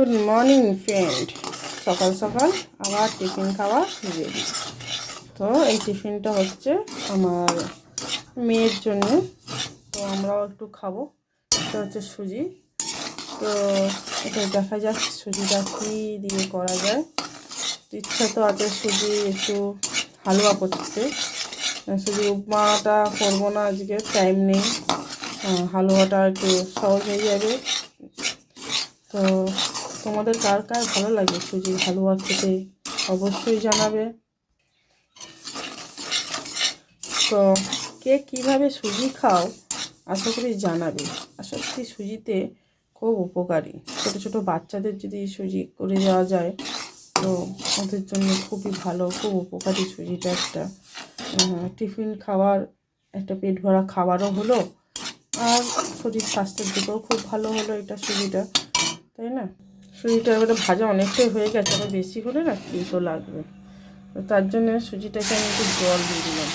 Good morning friend সকাল সকাল আবার টিফিন খাওয়া রেডি তো এই টিফিনটা হচ্ছে আমার মেয়ের জন্য। তো আমরাও একটু খাব। এটা হচ্ছে সুজি। তো এটা দেখা যাক সুজিটা কী দিয়ে করা যায়। ইচ্ছা তো আছে সুজি একটু হালুয়া করতে। সুজি উপমাটা করব না আজকে টাইম নেই। হালুয়াটা একটু সহজ হয়ে যাবে। তো তোমাদের কার কার ভালো লাগে? সুজির হালুয়া খেতে অবশ্যই জানাবে। তো কে কীভাবে সুজি খাও আশা করি জানাবে। আশা করি সুজিতে খুব উপকারী। ছোটো ছোটো বাচ্চাদের যদি সুজি করে দেওয়া যায়, তো ওদের জন্য খুবই ভালো, খুব উপকারী সুজিটা একটা। টিফিন খাওয়ার, একটা পেট ভরা খাবারও হলো। আর শরীর স্বাস্থ্যের দিকেও খুব ভালো হলো এটা সুজিটা, তাই না? সুজিটা এবারে ভাজা অনেকটাই হয়ে গেছে, আবার বেশি হলে না তিতো লাগবে। তো তার জন্য সুজিটাকে আমি একটু জল দিয়ে দিলাম।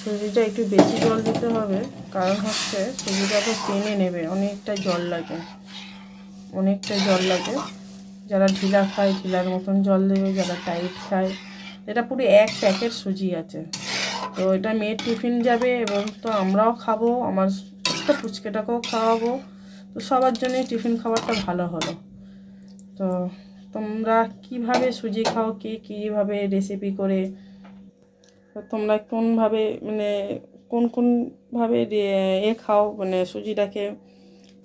সুজিটা একটু বেশি জল দিতে হবে, কারণ হচ্ছে সুজিটা তো টেনে নেবে, অনেকটা জল লাগে। অনেকটা জল লাগে। যারা ঢিলা খায়, ঢিলার মতন জল দেবে, যারা টাইট খায়, এটা পুরো এক প্যাকেট সুজি আছে। তো এটা মেয়ের টিফিন যাবে এবং তো আমরাও খাব, আমার ছোট্ট পুচকেটাকেও খাওয়াবো। তো সবার জন্যই টিফিন খাবারটা ভালো হলো। তো তোমরা কীভাবে সুজি খাও, কে কীভাবে রেসিপি করে, তো তোমরা কোনভাবে মানে কোন কোনভাবে এ খাও মানে সুজিটাকে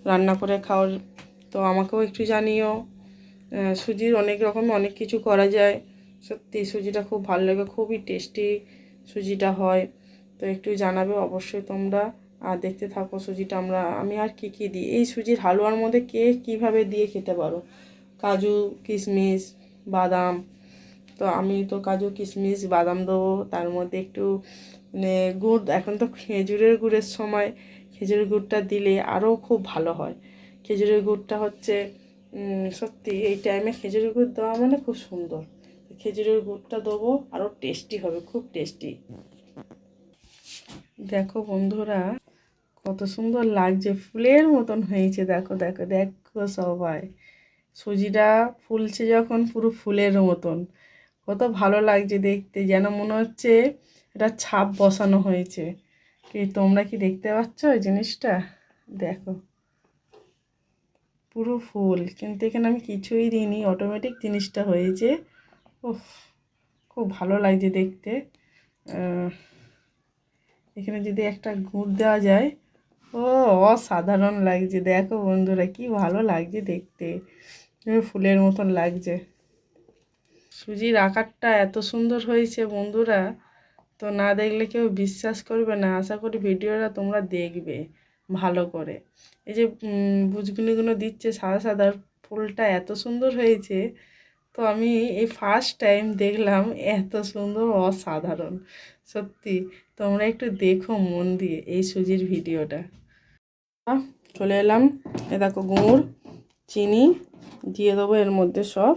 রান্না করে খাও, তো আমাকেও একটু জানিও। সুজির অনেক রকম অনেক কিছু করা যায়। সত্যি সুজিটা খুব ভালো লাগে, খুবই টেস্টি সুজিটা হয়। তো একটু জানাবে অবশ্যই তোমরা। আর দেখতে থাকো সুজিটা আমরা, আমি আর কি কি দিই? এই সুজির হালুয়ার মধ্যে কে কীভাবে দিয়ে খেতে পারো? কাজু কিশমিশ বাদাম। তো আমি তো কাজু কিশমিশ বাদাম দেবো। তার মধ্যে একটু মানে গুড়, এখন তো খেজুরের গুড়ের সময়, খেজুরের গুড়টা দিলে আরও খুব ভালো হয়। খেজুরের গুড়টা হচ্ছে সত্যি, এই টাইমে খেজুরের গুড় দেওয়া মানে খুব সুন্দর। খেজুরের গুড়টা দেবো আরও টেস্টি হবে, খুব টেস্টি দেখো বন্ধুরা, কত সুন্দর লাগছে, ফুলের মতন হয়েছে, দেখো দেখো দেখো সবাই। সুজিটা ফুলছে যখন, পুরো ফুলের মতন। কত ভালো লাগছে দেখতে, যেন মনে হচ্ছে এটা ছাপ বসানো হয়েছে। কি, তোমরা কি দেখতে পাচ্ছ ওই জিনিসটা? দেখো। পুরো ফুল। কিন্তু এখানে আমি কিছুই দিইনি অটোমেটিক জিনিসটা হয়েছে। উফ, খুব ভালো লাগছে দেখতে। এখানে যদি একটা গুড় দেওয়া যায়, ও, অসাধারণ লাগছে। দেখো বন্ধুরা, কি ভালো লাগছে দেখতে। ফুলের মতন লাগছে। সুজির আকারটা এত সুন্দর হয়েছে বন্ধুরা। তো না দেখলে কেউ বিশ্বাস করবে না। আশা করি ভিডিওটা তোমরা দেখবে। ভালো করে। এই যে উম, বুজগুনিগুলো দিচ্ছে সাদা সাদা ফুলটা এত সুন্দর হয়েছে তো আমি এই ফার্স্ট টাইম দেখলাম এত সুন্দর অসাধারণ। সত্যি তোমরা একটু দেখো মন দিয়ে এই সুজির ভিডিওটা। চলে এলাম। এ দেখো গুড় চিনি দিয়ে দেবো এর মধ্যে সব।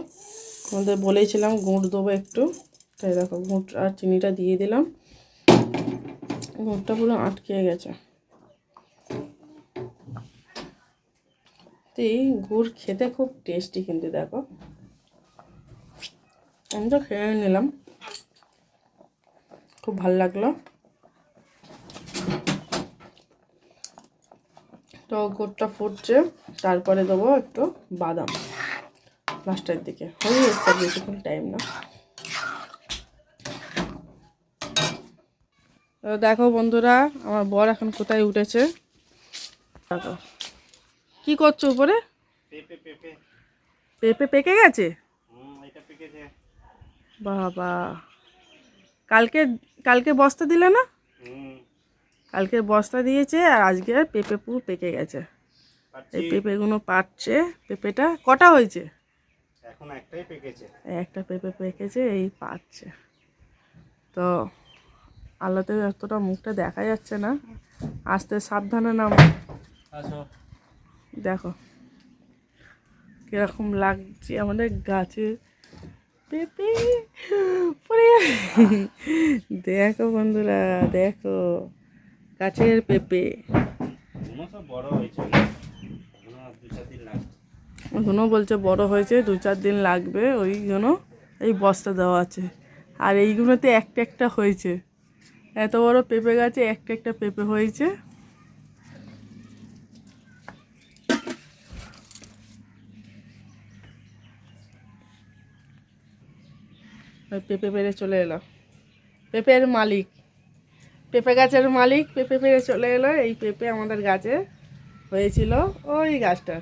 তোমাদের বলেছিলাম গুড় দেবো একটু তাই দেখো গুড় আর চিনিটা দিয়ে দিলাম। গুড়টা পুরো আটকে গেছে। এই গুড় খেতে খুব টেস্টি কিন্তু দেখো। আমি তো খেয়ে নিলাম। খুব ভালো লাগল। তো গুড়টা ফুটছে, তারপরে দেবো একটু বাদাম। লাস্টের দিকে। হয়ে এসছে বেশিক্ষণ টাইম না। দেখো বন্ধুরা, আমার বর এখন কোথায় উঠেছে? দেখো। কি করছ উপরে? পেঁপে পেকে গেছে? হুম এটা বাবা। কালকে কালকে বস্তা দিলে না? কালকে বস্তা দিয়েছে আর আজকে পেঁপে পুরো পেকে গেছে। এই পেঁপেগুলো পাচ্ছে পেঁপেটা কটা হয়েছে? এখন একটাই পেকেছে। একটা পেঁপে পেকেছে এই পাচ্ছে তো আলোতে এতটা মুখটা দেখা যাচ্ছে না। আস্তে সাবধানে নাম। আসো। দেখো। কীরকম লাগছে আমাদের গাছে। পেঁপে। পড়ে। দেখো বন্ধুরা দেখো। গাছের পেঁপে। এখনও সব বড় হয়েছে। এখনও দু চার দিন লাগবে। এখনও বলছে বড় হয়েছে দু চার দিন লাগবে। ওইগুলো এই বস্তা দেওয়া আছে। আর এইগুলোতে একটা একটা হয়েছে। এত বড় পেঁপে গাছে একটা একটা পেঁপে হয়েছে। ওই পেঁপে পেরে চলে এলো। পেঁপের মালিক। পেঁপে গাছের মালিক পেঁপে পেরে চলে এলো। এই পেঁপে আমাদের গাছে হয়েছিল ওই গাছটার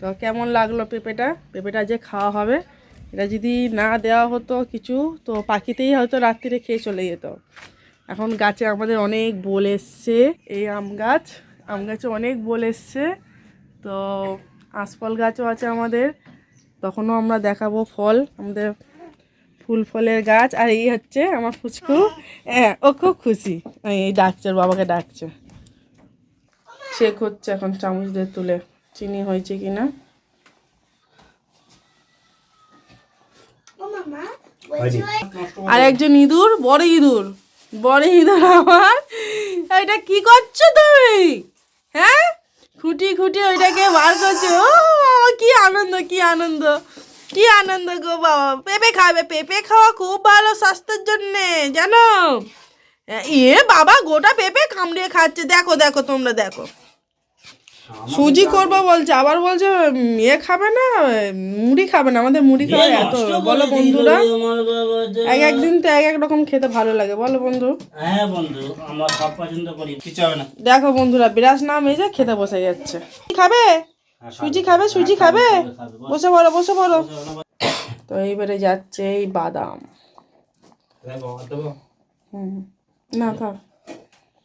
তো কেমন লাগল পেঁপেটা? পেঁপেটা যে খাওয়া হবে, এটা যদি না দেওয়া হতো কিছু, তো পাখিতেই হয়তো রাত্রিরে খেয়ে চলে যেত। এখন গাছে আমাদের অনেক বোল এসছে, এই আম গাছ। আম গাছে অনেক বোল এসছে। তো আঁশফল গাছও আছে আমাদের। তখনও আমরা দেখাবো ফল। আমাদের ফুল ফলের গাছ আর এই হচ্ছে আমার ফুচকু। হ্যাঁ ও খুব খুশি। এই ডাকছে বাবাকে ডাকছে। চেক হচ্ছে এখন চামচ দিয়ে তুলে চিনি হয়েছে কিনা। আর একজন ইঁদুর বড় ইঁদুর। বড় ইঁদুর আমার। এটা কি করছ তুমি? হ্যাঁ? খুঁটি খুঁটি ওইটাকে বার করছ। ও কি আনন্দ কি আনন্দ। কি আনন্দ গো বাবা? পেঁপে খাবে পেঁপে খাওয়া খুব ভালো স্বাস্থ্যের জন্যে জানো? এ বাবা গোটা পেঁপে কামড়িয়ে খাচ্ছে। দেখো দেখো তোমরা দেখো। সুজি করব বলছে আবার বলছে ইয়ে খাবে না মুড়ি খাবে না আমাদের মুড়ি খাবে এত বলো বন্ধুরা। এক একদিন তো এক এক রকম খেতে ভালো লাগে বলো বন্ধু। হ্যাঁ বন্ধু আমরা সব পছন্দ করি কিছু হবে না। দেখো বন্ধুরা বিরাজ নাম এই যে খেতে বসে যাচ্ছে। কি খাবে? সুজি খাবে সুজি খাবে বসে পড়ো বসে পড়ো। তো এইবারে যাচ্ছে এই বাদাম। হুম না থাক।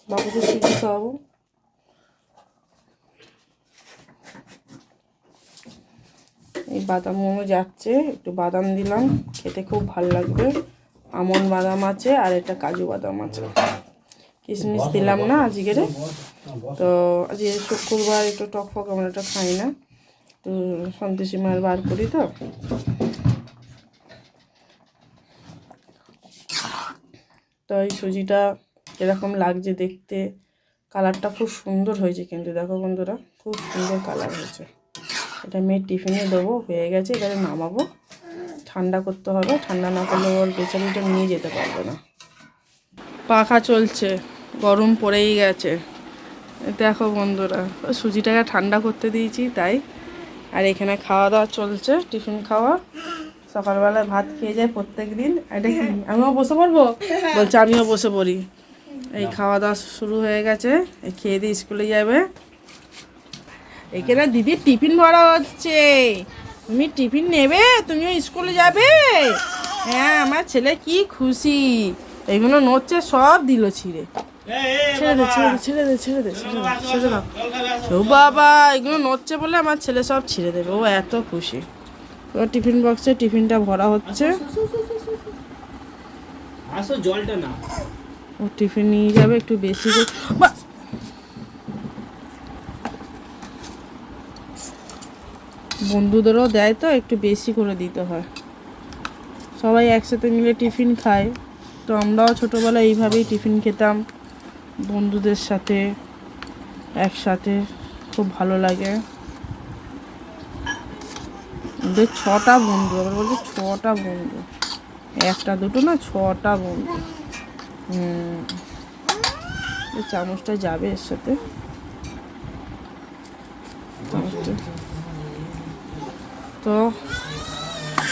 বাবুকে সুজি খাওয়াবো। এই বাদামও যাচ্ছে একটু বাদাম দিলাম খেতে খুব ভালো লাগবে। আমন বাদাম আছে আর এটা কাজু বাদাম আছে। কিশমিশ দিলাম না আজকের? তো আজকে শুক্রবার একটু টক ফক আমরা এটা খাই না। তো সন্তোষী মায়ের বার করি তো। তো এই সুজিটা এরকম লাগছে দেখতে, কালারটা খুব সুন্দর হয়েছে কিন্তু, দেখো বন্ধুরা, খুব সুন্দর কালার হয়েছে। এটা মেয়ের টিফিনে দেবো, হয়ে গেছে, এবারে নামাবো। ঠান্ডা করতে হবে, ঠান্ডা না করলে ওর বেচারিটা নিয়ে যেতে পারবে না। পাখা চলছে, গরম পড়েই গেছে। দেখো বন্ধুরা, সুজিটাকে ঠান্ডা করতে দিয়েছি তাই। আর এখানে খাওয়া দাওয়া চলছে, টিফিন খাওয়া। সকালবেলা ভাত খেয়ে যায় প্রত্যেক দিন এটা কি, আমিও বসে পড়ব? বলছে, আমিও বসে পড়ি। এই খাওয়া দাওয়া শুরু হয়ে গেছে খেয়ে দিয়ে স্কুলে যাবে। এখানে দিদির টিফিন ভরা হচ্ছে। তুমি টিফিন নেবে? তুমিও স্কুলে যাবে? হ্যাঁ আমার ছেলে কি খুশি। এগুলো নড়ছে, সব দিল ছিঁড়ে। ছেড়ে দে ছেড়ে দে ছেড়ে দে ছেড়ে দে ছেড়ে দে ছেড়ে দাও। ও বাবা এগুলো নড়ছে বলে আমার ছেলে সব ছিঁড়ে দেবে ও এত খুশি। ও টিফিন বক্সে টিফিনটা ভরা হচ্ছে। আসো জলটা না ও টিফিন নিয়ে যাবে একটু বেশি করে। বন্ধুদেরও দেয় তো একটু বেশি করে দিতে হয়। সবাই একসাথে মিলে টিফিন খায়। তো আমরাও ছোটোবেলায় এইভাবেই টিফিন খেতাম। বন্ধুদের সাথে, একসাথে খুব ভালো লাগে। ওদের ছটা বন্ধু, আবার বলছে ছটা বন্ধু। একটা, দুটো না, ছটা বন্ধু। হুম। চামচটা যাবে এর সাথে। তো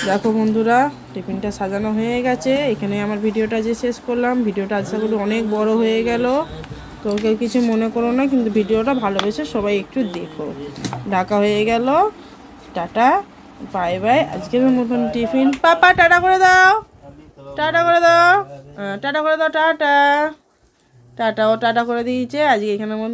দেখো বন্ধুরা, টিফিনটা সাজানো হয়ে গেছে। এখানে আমার ভিডিওটা যে শেষ করলাম, ভিডিওটা আশা করি অনেক বড় হয়ে গেল। তো কেউ কিছু মনে করো না, কিন্তু ভিডিওটা ভালোবেসে সবাই একটু দেখো। ঢাকা হয়ে গেল। Tata, bye bye. আজকের মতন টিফিন। পাপা, টাটা করে দাও। টাটা করে দাও। টাটা করে দাও, টাটা। টাটা, ও টাটা করে দিয়েছে। আজকে এখানে মন